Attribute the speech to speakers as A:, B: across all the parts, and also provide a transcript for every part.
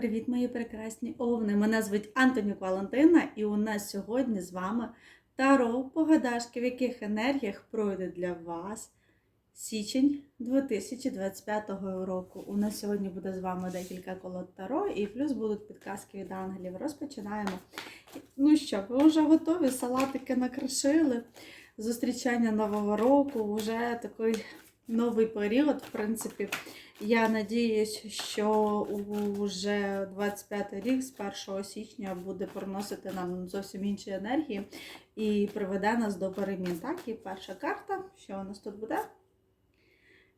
A: Привіт, мої прекрасні овни! Мене звуть Антонюк Валентина, і у нас сьогодні з вами Таро погадашки, в яких енергіях пройде для вас січень 2025 року. У нас сьогодні буде з вами декілька колод Таро, і плюс будуть підказки від ангелів. Розпочинаємо. Ну що, ви вже готові? Салатики накришили. Зустрічання Нового року, вже такий новий період, в принципі. Я надіюсь, що вже 25 рік з 1 січня буде приносити нам зовсім інші енергії і приведе нас до перемін. Так, і перша карта, що у нас тут буде?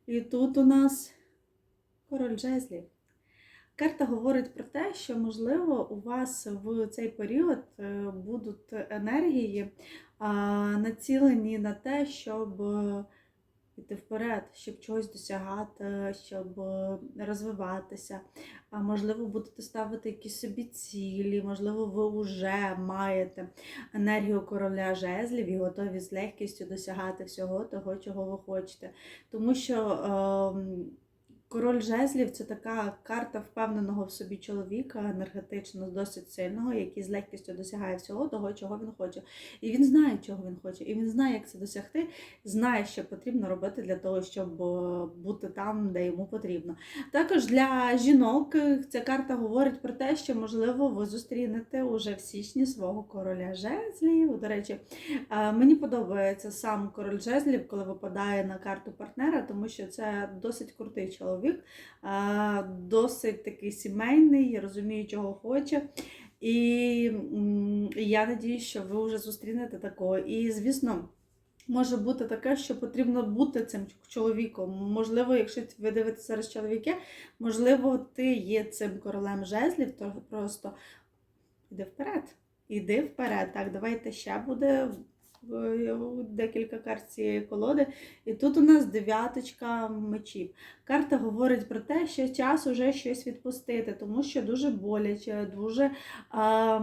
A: І тут у нас король жезлів. Карта говорить про те, що, можливо, у вас в цей період е, будуть енергії націлені на те, щоб йти вперед, щоб чогось досягати, щоб е, розвиватися. Можливо, будете ставити якісь собі цілі, можливо, ви вже маєте енергію короля жезлів і готові з легкістю досягати всього того, чого ви хочете. Тому що е, король жезлів це така карта впевненого в собі чоловіка, енергетично досить сильного, який з легкістю досягає всього того, чого він хоче. І він знає, чого він хоче, і він знає, як це досягти, знає, що потрібно робити для того, щоб е, бути там, де йому потрібно. Також для жінок е, ця карта говорить про те, що, можливо, ви зустрінете уже в січні свого короля жезлів. До речі, е, мені подобається сам король жезлів, коли випадає на карту партнера, тому що це досить крутий чоловік, досить такий сімейний, розуміє, чого хоче. І я надіюсь, що ви вже зустрінете такого. І, звісно, може бути таке, що потрібно бути цим чоловіком. Можливо, якщо ви дивитеся зараз чоловіки, можливо, ти є цим королем жезлів, то просто йди вперед. Іди вперед. Так, давайте ще буде декілька карт цієї колоди. І тут у нас дев'яточка мечів. Карта говорить про те, що час уже щось відпустити, тому що дуже боляче, дуже а,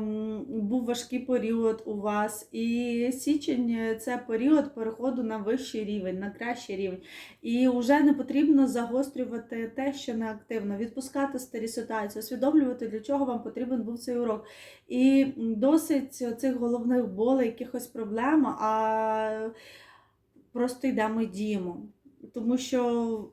A: був важкий період у вас. І січень це період переходу на вищий рівень, на кращий рівень. І вже не потрібно загострювати те, що не активно, відпускати старі ситуації, усвідомлювати, для чого вам потрібен був цей урок. І досить цих головних болей, якихось проблем, а просто йдемо і діємо. Тому що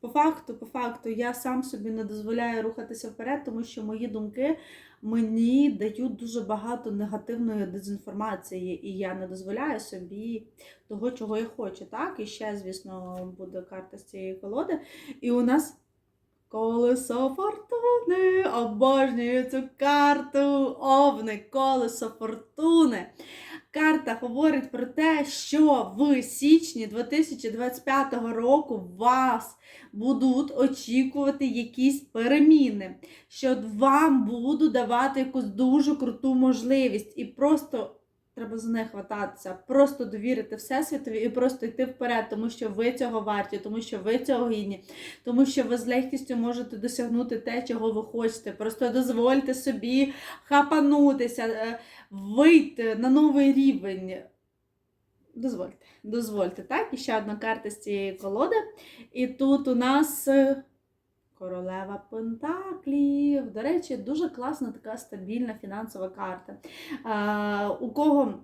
A: по факту, по факту, я сам собі не дозволяю рухатися вперед, тому що мої думки мені дають дуже багато негативної дезінформації, і я не дозволяю собі того, чого я хочу. Так, і ще, звісно, буде карта з цієї колоди. І у нас колесо фортуни. Обожнюю цю карту. Овни, колесо фортуни. Карта говорить про те, що в січні 2025 року вас будуть очікувати якісь переміни, що вам буду давати якусь дуже круту можливість. І просто треба за неї хвататися, просто довірити Всесвітові і просто йти вперед, тому що ви цього варті, тому що ви цього гідні, тому що ви з легкістю можете досягнути те, чого ви хочете. Просто дозвольте собі хапанутися. Вийти на новий рівень. Дозвольте, дозвольте, так? І ще одна карта з цієї колоди. І тут у нас е, королева Пентаклів. До речі, дуже класна така стабільна фінансова карта. У кого.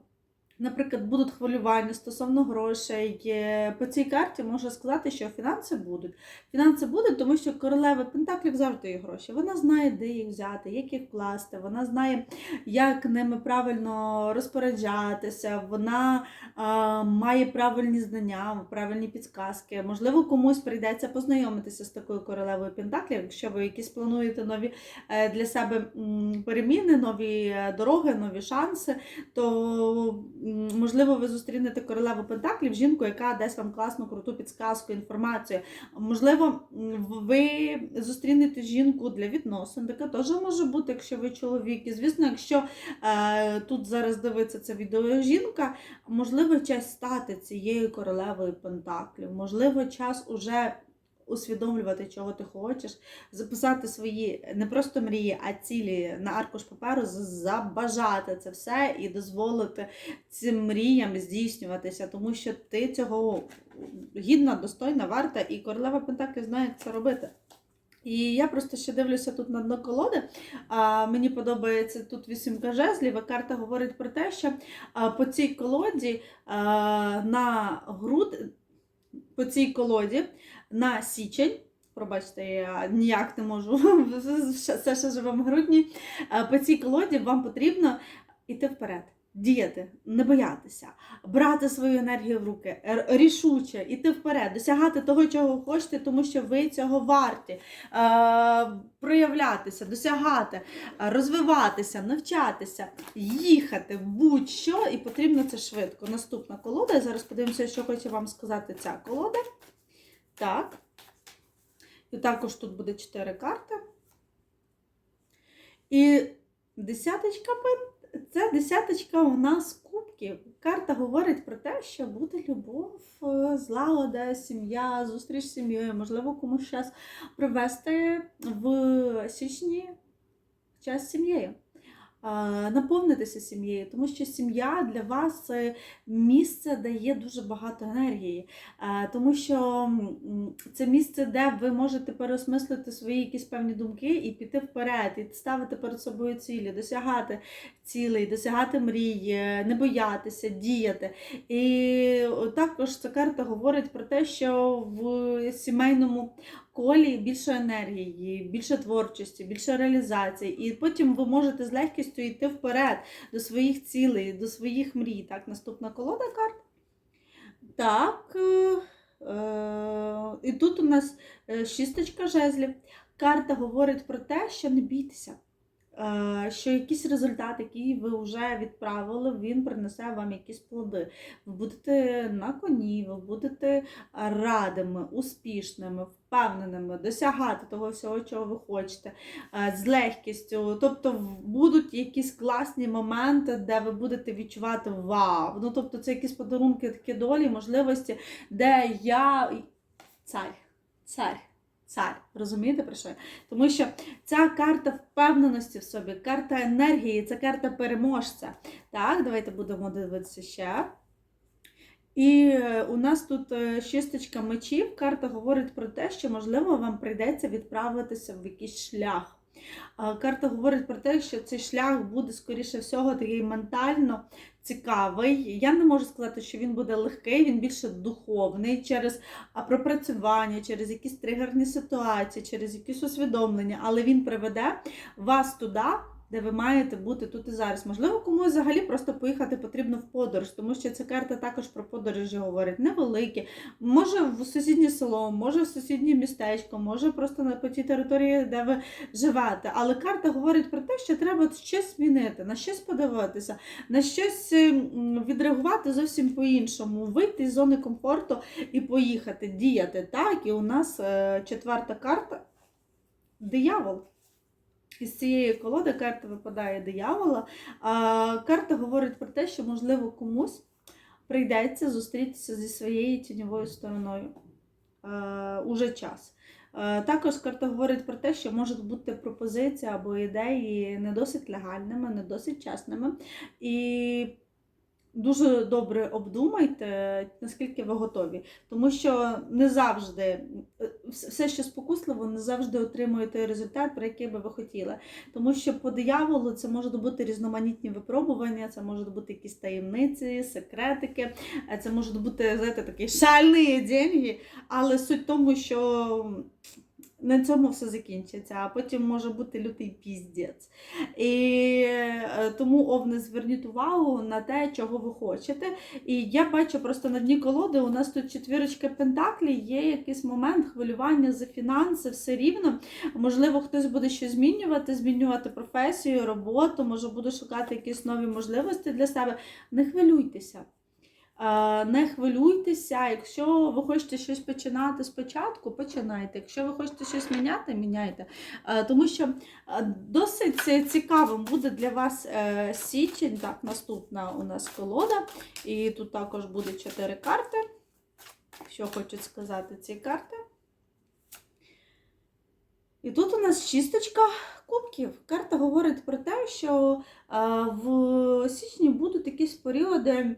A: Наприклад, будуть хвилювання стосовно грошей. По цій карті можу сказати, що фінанси будуть. Фінанси будуть, тому що королева Пентаклів завжди є гроші. Вона знає, де їх взяти, як їх вкласти, вона знає, як ними правильно розпоряджатися, вона а, має правильні знання, правильні підсказки. Можливо, комусь прийдеться познайомитися з такою королевою Пентаклів, якщо ви якісь плануєте нові е, для себе переміни, нові е, дороги, нові шанси, то можливо, ви зустрінете королеву Пентаклів, жінку, яка дасть вам класну, круту підсказку, інформацію. Можливо, ви зустрінете жінку для відносин, така теж може бути, якщо ви чоловік. І звісно, якщо е, тут зараз дивиться це відео жінка, можливо, час стати цією королевою Пентаклів, можливо, час уже усвідомлювати, чого ти хочеш, записати свої не просто мрії, а цілі на аркуш паперу, забажати це все і дозволити цим мріям здійснюватися, тому що ти цього гідна, достойна, варта, і королева Пентаклів знає, як це робити. І я просто ще дивлюся тут на дно колоди. А, мені подобається тут вісімка жезлів, і карта говорить про те, що а, по цій колоді а, на груд, по цій колоді на січень. Пробачте, я ніяк не можу все ще живемо в грудні. По цій колоді вам потрібно йти вперед, діяти, не боятися, брати свою енергію в руки, рішуче, йти вперед, досягати того, чого хочете, тому що ви цього варті, е, проявлятися, досягати, е, розвиватися, навчатися, їхати, будь-що, і потрібно це швидко. Наступна колода. Зараз подивимося, що хоче вам сказати ця колода. Так. І також тут буде 4 карти. І десяточка це десяточка у нас кубків. Карта говорить про те, що буде любов, е, злагода, сім'я, зустріч з сім'єю. Можливо, комусь час привести в січні час з сім'єю. Наповнитися сім'єю, тому що сім'я для вас це місце дає дуже багато енергії, тому що це місце, де ви можете переосмислити свої якісь певні думки і піти вперед, і ставити перед собою цілі, досягати цілей, досягати мрії, не боятися, діяти. І також ця карта говорить про те, що в сімейному колі більше енергії, більше творчості, більше реалізації. І потім ви можете з легкістю йти вперед до своїх цілей, до своїх мрій. Так, наступна колода карт. Так. е, е, І тут у нас е, шісточка жезлів. Карта говорить про те, що не бійтеся. Е, Що якийсь результат, який ви вже відправили, він принесе вам якісь плоди. Ви будете на коні, ви будете радими, успішними, впевненими, досягати того всього, чого ви хочете, е, з легкістю. Тобто будуть якісь класні моменти, де ви будете відчувати вау. Ну, тобто, це якісь подарунки, такі долі, можливості, де я цар, цар. Цар, розумієте про що? Тому що ця карта впевненості в собі, карта енергії, це карта переможця. Так, давайте будемо дивитися ще. І е, у нас тут е, шісточка мечів. Карта говорить про те, що, можливо, вам прийдеться відправитися в якийсь шлях. Карта говорить про те, що цей шлях буде, скоріше всього, такий ментально цікавий. Я не можу сказати, що він буде легкий, він більше духовний через пропрацювання, через якісь тригерні ситуації, через якісь усвідомлення, але він приведе вас туди, де ви маєте бути тут і зараз. Можливо, комусь взагалі просто поїхати потрібно в подорож, тому що ця карта також про подорожі говорить. Невеликі, може в сусіднє село, може в сусіднє містечко, може просто на по тій території, де ви живете. Але карта говорить про те, що треба щось змінити, на щось подивитися, на щось м, відреагувати зовсім по-іншому, вийти з зони комфорту і поїхати, діяти. Так, і у нас е, четверта карта диявол. Із цієї колоди карта випадає диявола. А, карта говорить про те, що, можливо, комусь прийдеться зустрітися зі своєю тіньовою стороною. а, уже час. А, Також карта говорить про те, що можуть бути пропозиції або ідеї не досить легальними, не досить чесними. І дуже добре обдумайте, наскільки ви готові. Тому що не завжди все, що спокусливо, не завжди отримує той результат, про який би ви хотіли. Тому що по дияволу це можуть бути різноманітні випробування, це можуть бути якісь таємниці, секретики, це можуть бути, знаєте, такі шальні деньги, але суть в тому, що. На цьому все закінчиться, а потім може бути лютий піздець. І е, тому овни зверніть увагу на те, чого ви хочете. І я бачу просто на дні колоди, у нас тут четвірочка пентаклі, є якийсь момент хвилювання за фінанси, все рівно. Можливо, хтось буде щось змінювати, змінювати професію, роботу, може буде шукати якісь нові можливості для себе. Не хвилюйтеся. Е, Не хвилюйтеся, якщо ви хочете щось починати спочатку, починайте. Якщо ви хочете щось міняти, міняйте. Е, Тому що е, досить цікавим буде для вас січень. Так, наступна у нас колода. І тут також буде чотири карти. Що хочуть сказати ці карти. І тут у нас шісточка кубків. Карта говорить про те, що в січні будуть якісь періоди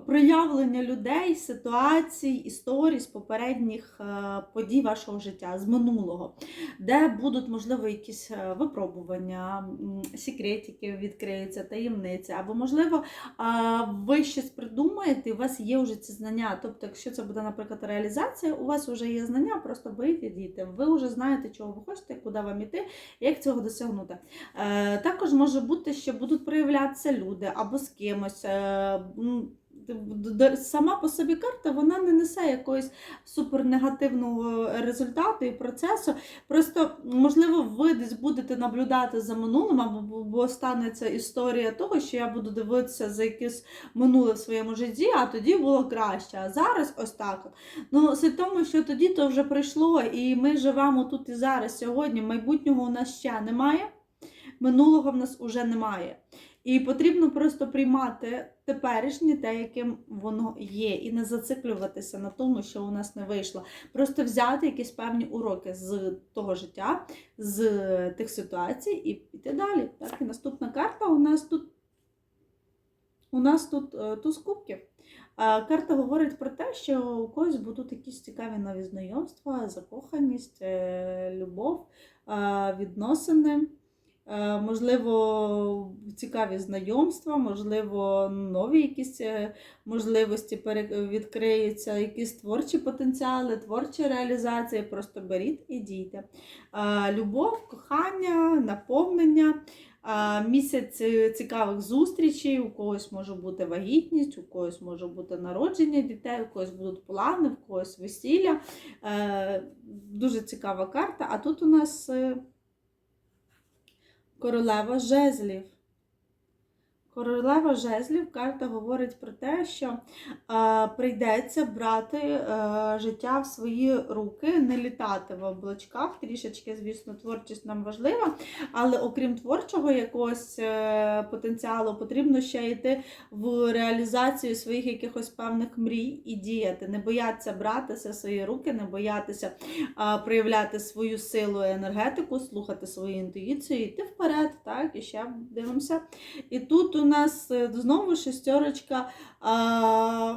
A: проявлення людей, ситуацій, історій з попередніх е, подій вашого життя, з минулого, де будуть, можливо, якісь е, випробування, секретики відкриються, таємниці, або, можливо, ви щось придумаєте, і у вас є вже ці знання. Тобто, якщо це буде, наприклад, реалізація, у вас вже є знання, просто беріть і. Ви вже знаєте, чого ви хочете, куди вам іти, як цього досягнути. Е, також може бути, що будуть проявлятися люди або з кимось. Е, Сама по собі карта вона не несе якогось супернегативного результату і процесу. Просто, можливо, ви десь будете наблюдати за минулим, або станеться історія того, що я буду дивитися за якесь минуле в своєму житті, а тоді було краще. А зараз ось так. Ну, суть тому, що тоді то вже прийшло, і ми живемо тут і зараз, сьогодні. Майбутнього у нас ще немає, минулого в нас уже немає. І потрібно просто приймати теперішнє, те, яким воно є, і не зациклюватися на тому, що у нас не вийшло. Просто взяти якісь певні уроки з того життя, з тих ситуацій і піти далі. Так, і наступна карта у нас тут. У нас тут е, туз кубків. Карта говорить про те, що у когось будуть якісь цікаві нові знайомства, закоханість, е, любов, е, відносини. Е, Можливо, цікаві знайомства, можливо, нові якісь е, можливості відкриються, якісь творчі потенціали, творчі реалізації. Просто беріть і дійте. Е, Любов, кохання, наповнення. Місяць цікавих зустрічей, у когось може бути вагітність, у когось може бути народження дітей, у когось будуть плани, у когось весілля. Дуже цікава карта. А тут у нас королева жезлів. Королева жезлів карта говорить про те, що е, прийдеться брати е, життя в свої руки, не літати в облачках. Трішечки, звісно, творчість нам важлива, але окрім творчого якогось е, потенціалу, потрібно ще йти в реалізацію своїх якихось певних мрій і діяти. Не боятися братися свої руки, не боятися е, проявляти свою силу і енергетику, слухати свою інтуїцію, йти вперед. Так, і ще дивимося. І тут нас е, знову шестерочка. А...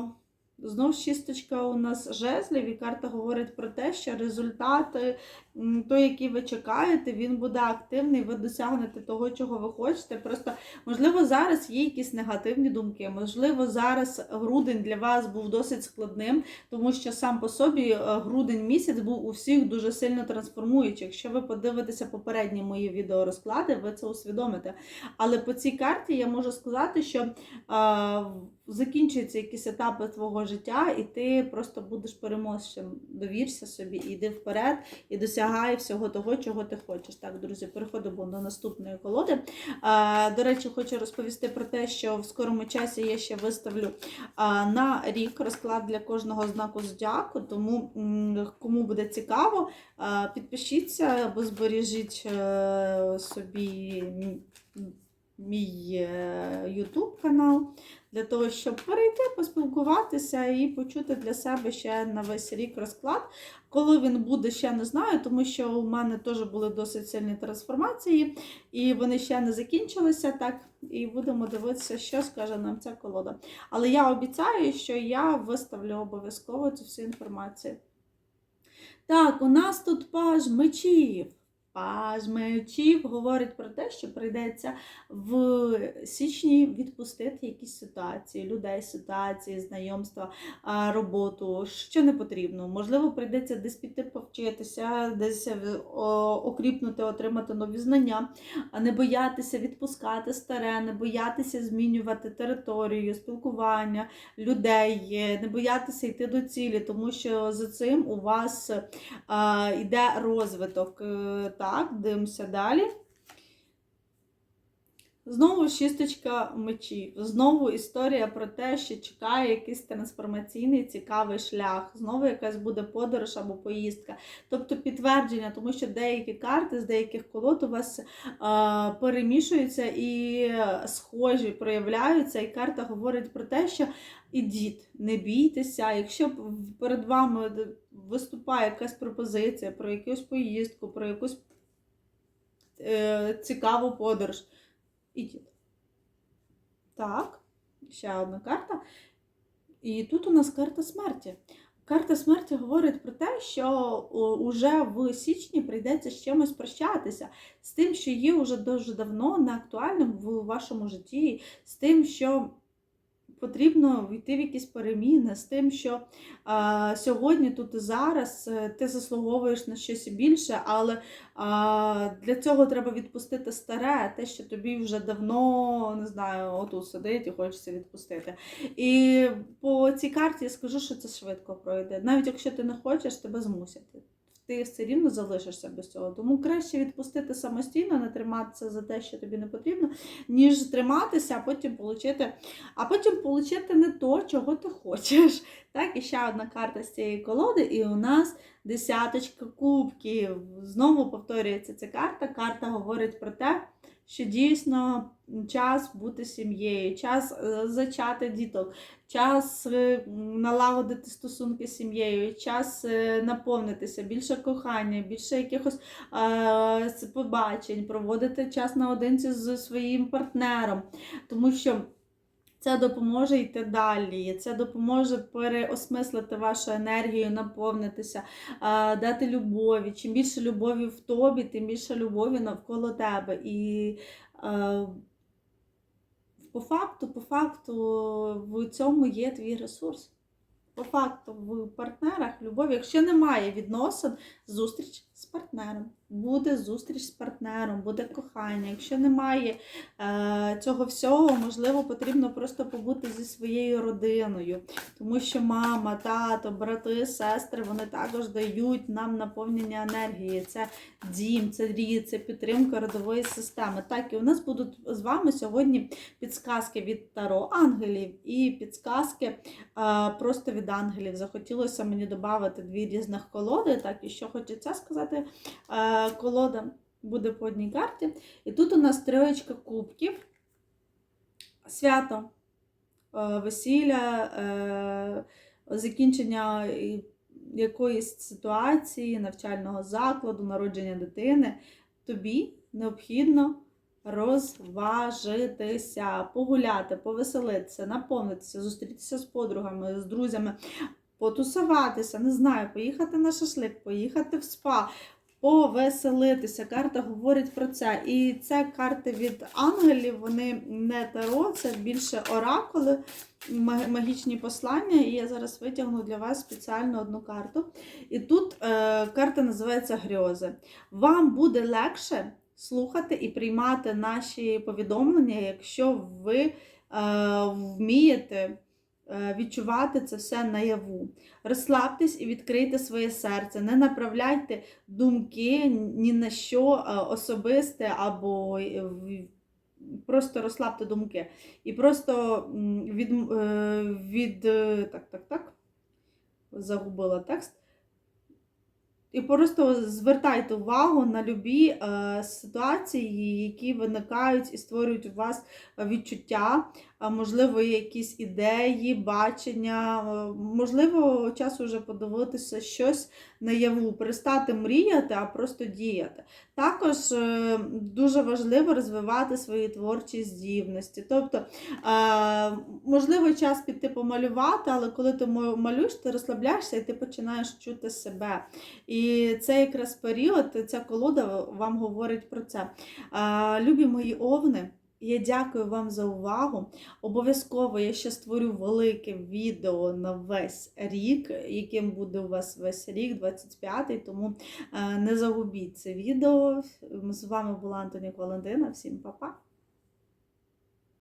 A: Знов шісточка у нас жезлів, і карта говорить про те, що результати, той, який ви чекаєте, він буде активний, ви досягнете того, чого ви хочете. Просто, можливо, зараз є якісь негативні думки, можливо, зараз грудень для вас був досить складним, тому що сам по собі е, грудень місяць був у всіх дуже сильно трансформуючий. Якщо ви подивитеся попередні мої відеорозклади, ви це усвідомите. Але по цій карті я можу сказати, що закінчуються якісь етапи твого життя, і ти просто будеш переможцем. Довірся собі, і йди вперед і досягай всього того, чого ти хочеш. Так, друзі, переходимо до наступної колоди. До речі, хочу розповісти про те, що в скорому часі я ще виставлю на рік розклад для кожного знаку зодіаку, тому кому буде цікаво, підпишіться або збережіть е, собі мій е, YouTube канал для того, щоб перейти, поспілкуватися і почути для себе ще на весь рік розклад. Коли він буде, ще не знаю, тому що у мене теж були досить сильні трансформації, і вони ще не закінчилися так. І будемо дивитися, що скаже нам ця колода. Але я обіцяю, що я виставлю обов'язково цю всю інформацію. Так, у нас тут паж мечів. Паж мечів говорить про те, що прийдеться в січні відпустити якісь ситуації, людей, ситуації, знайомства, роботу, що не потрібно. Можливо, прийдеться десь піти повчитися, десь е, окріпнути, отримати нові знання, не боятися відпускати старе, не боятися змінювати територію, спілкування людей, е, не боятися йти до цілі, тому що за цим у вас йде розвиток. Так, дивимося далі. Знову шісточка мечів. Знову історія про те, що чекає якийсь трансформаційний цікавий шлях. Знову якась буде подорож або поїздка. Тобто підтвердження, тому що деякі карти з деяких колод у вас е, перемішуються і схожі проявляються. І карта говорить про те, що ідіть, не бійтеся. Якщо перед вами виступає якась пропозиція про якусь поїздку, про якусь цікаву подорож. Ідіть. Так, ще одна карта. І тут у нас карта смерті. Карта смерті говорить про те, що уже в січні прийдеться з чимось прощатися, з тим, що є вже дуже давно не актуальним в вашому житті, з тим, що потрібно війти в якісь переміни, з тим, що а, сьогодні, тут і зараз е, ти заслуговуєш на щось більше, але а, для цього треба відпустити старе, те, що тобі вже давно не знаю, отут сидить і хочеться відпустити. І по цій карті я скажу, що це швидко пройде. Навіть якщо ти не хочеш, тебе змусять. Ти все рівно залишишся без цього. Тому краще відпустити самостійно, не триматися за те, що тобі не потрібно, ніж триматися, а потім отримати, а потім отримати не то, чого ти хочеш. Так, і ще одна карта з цієї колоди, і у нас десяточка кубків. Знову повторюється ця карта. Карта говорить про те, що дійсно час бути сім'єю, час е, зачати діток, час е, налагодити стосунки з сім'єю, час е, наповнитися, більше кохання, більше якихось побачень, проводити час наодинці з своїм партнером. Тому що. Це допоможе йти далі, це допоможе переосмислити вашу енергію, наповнитися, дати любові. Чим більше любові в тобі, тим більше любові навколо тебе. І по факту, по факту, в цьому є твій ресурс. По факту, в партнерах любові, якщо немає відносин, зустріч з партнером. Буде зустріч з партнером, буде кохання. Якщо немає е, цього всього, можливо, потрібно просто побути зі своєю родиною, тому що мама, тато, брати, сестри вони також дають нам наповнення енергії. Це дім, це рід, це підтримка родової системи. Так, і у нас будуть з вами сьогодні підсказки від Таро ангелів і підсказки е, просто від ангелів. Захотілося мені додати дві різних колоди. Так, і що хочеться сказати. Е, колода буде по одній карті. І тут у нас троєчка кубків, свято, е, весілля, е, закінчення якоїсь ситуації, навчального закладу, народження дитини. Тобі необхідно розважитися, погуляти, повеселитися, наповнитися, зустрітися з подругами, з друзями. Потусуватися, не знаю, поїхати на шашлик, поїхати в спа, повеселитися. Карта говорить про це. І це карти від ангелів, вони не таро, це більше оракули, магічні послання. І я зараз витягну для вас спеціально одну карту. І тут е, карта називається Грьози. Вам буде легше слухати і приймати наші повідомлення, якщо ви е, вмієте. Е, відчувати це все наяву. Розслабтесь і відкрийте своє серце. Не направляйте думки ні на що е, особисте або е, просто розслабте думки. І просто від, від так, так, так, загубила текст. І просто звертайте увагу на любі е, ситуації, які виникають і створюють у вас відчуття, можливо, якісь ідеї, бачення, е, можливо, час вже подивитися щось наяву, перестати мріяти, а просто діяти. Також е, дуже важливо розвивати свої творчі здібності. Тобто, е, можливо, час піти помалювати, але коли ти малюєш, ти розслабляєшся і ти починаєш чути себе. І це якраз період, ця колода вам говорить про це. Любі мої овни. Я дякую вам за увагу. Обов'язково я ще створю велике відео на весь рік, яким буде у вас весь рік, 25-й, тому не загубіть це відео. З вами була Антоніка Валентина. Всім па-па!